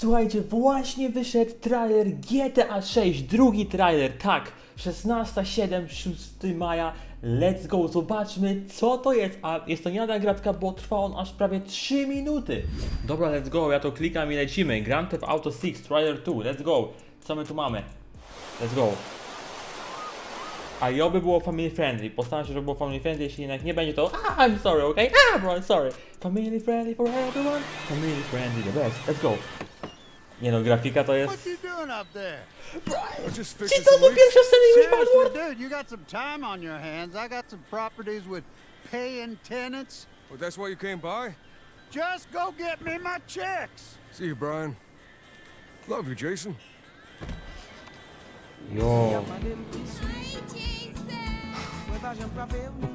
Słuchajcie, właśnie wyszedł trailer GTA 6, drugi trailer, tak, 16, 7, 6 maja, let's go, zobaczmy co to jest, a jest to nie lada gratka, bo trwa on aż prawie 3 minuty. Dobra, let's go, ja to klikam i lecimy, Grand Theft Auto 6, trailer 2, let's go, co my tu mamy, let's go. A i oby było family friendly. Postaram się, żeby było family friendly, jeśli jednak nie będzie to ah, I'm sorry, okay? Ah, bro, I'm sorry. Family friendly for everyone. Family friendly the best. Let's go. Nie no, grafika to jest... What you doing up there? I'm just Czy to leaks. pierwsze sceny już padło? dude, you got some time on your hands. I got some properties with paying tenants. Well, that's why you came by? Just go get me my checks. See you, Brian. Love you, Jason. Jo.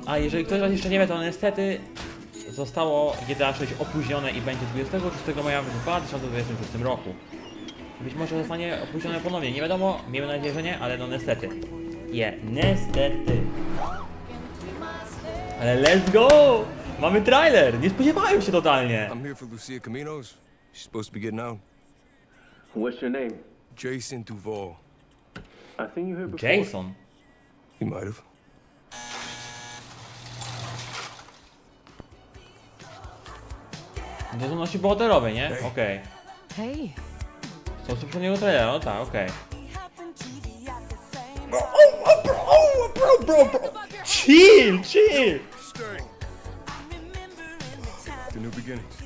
A jeżeli ktoś was jeszcze nie wie, to niestety zostało GTA 6 opóźnione i będzie 26 maja w 2026 roku. Być może zostanie opóźnione ponownie, nie wiadomo, miejmy nadzieję, że nie, ale no niestety. Je, niestety. Ale let's go! Mamy trailer! Nie spodziewałem się totalnie! I'm here for Lucia Caminos. She's supposed to be getting out. What's your name? Jason Duval. I seen you here before. Jason. He might have. Nasi bohaterowie, nie? Ej. Okej. Hey, Są z poprzedniego trailera, no tak, okej. Chill, chill! Stay. The new beginnings.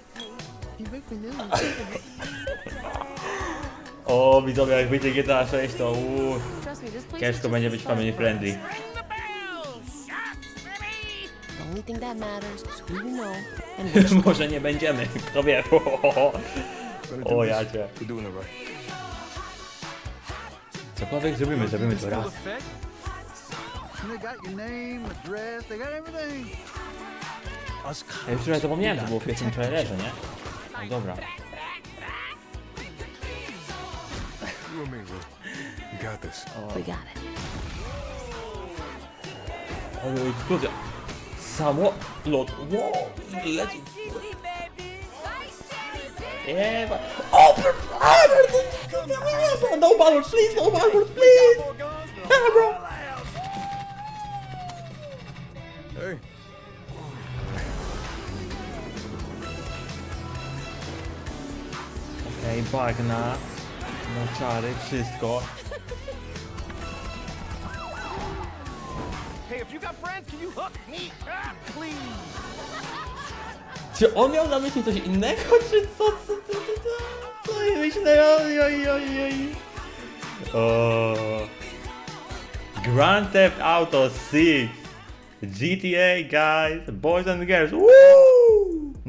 O, widzowie, jak wyjdzie GTA 6, to uuu, trust me, this place is ciężko just będzie być family bro. friendly. The only thing that matters is who you know and what you Może nie będziemy, kto wie. O, jacie. We're doing it right. Cokolwiek zrobimy, zrobimy to raz. they got your name, address, they got everything. Us Ja już trochę zapomniałem, co było w pierwszym trailerze, nie? No dobra. You and me, Lou. You got this. We got it. Ale eksplozja. Samolot. Wow, leci. Yeah, but... Open fire! No balloons, please, no balloons, please! Ah, bro! Hey. Okej, bagna, moczary, wszystko. Hey, if you got friends, can you hook me up, please? Czy on miał na myśli coś innego, czy co? Co, co, co, co, co ja? Oj, oj, oj, oj. O. Grand Theft Auto 6 GTA, guys, boys and girls. Woo!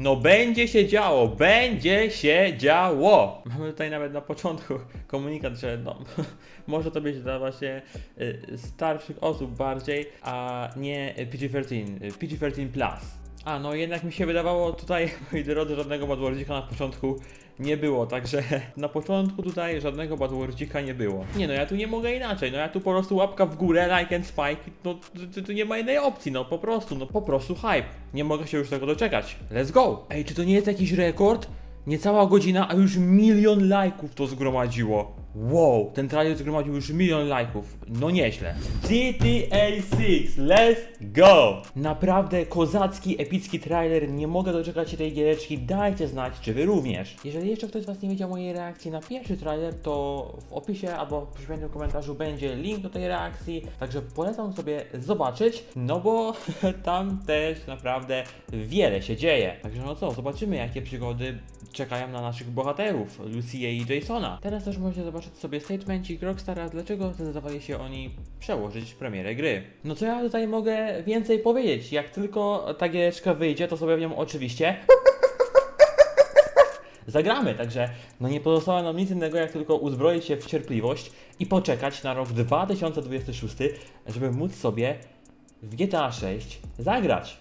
No będzie się działo, będzie się działo. Mamy tutaj nawet na początku komunikat, że no, może to być dla właśnie y, starszych osób bardziej, a nie PG-13, y, PG-13+. A, no jednak mi się wydawało tutaj, moi drodzy, żadnego badwordzika na początku nie było, także na początku tutaj żadnego badwordzika nie było. Nie no, ja tu nie mogę inaczej, no ja tu po prostu łapka w górę, like and spike, no tu nie ma innej opcji, no po prostu, no po prostu hype. Nie mogę się już tego doczekać. Let's go! Ej, czy to nie jest jakiś rekord? Niecała godzina, a już milion lajków to zgromadziło. Wow, ten trailer zgromadził już milion lajków. No nieźle. GTA 6, let's go! Naprawdę kozacki, epicki trailer. Nie mogę doczekać się tej giereczki. Dajcie znać, czy wy również. Jeżeli jeszcze ktoś z was nie widział mojej reakcji na pierwszy trailer, to w opisie albo w przypiętym komentarzu będzie link do tej reakcji. Także polecam sobie zobaczyć, no bo tam też naprawdę wiele się dzieje. Także no co, zobaczymy jakie przygody czekają na naszych bohaterów, Lucy i Jasona. Teraz też możecie zobaczyć sobie statemencik Rockstara, dlaczego zdecydowali się oni przełożyć premierę gry. No co ja tutaj mogę więcej powiedzieć? Jak tylko ta giereczka wyjdzie, to sobie w nią oczywiście zagramy, także no nie pozostało nam nic innego jak tylko uzbroić się w cierpliwość i poczekać na rok 2026, żeby móc sobie w GTA 6 zagrać.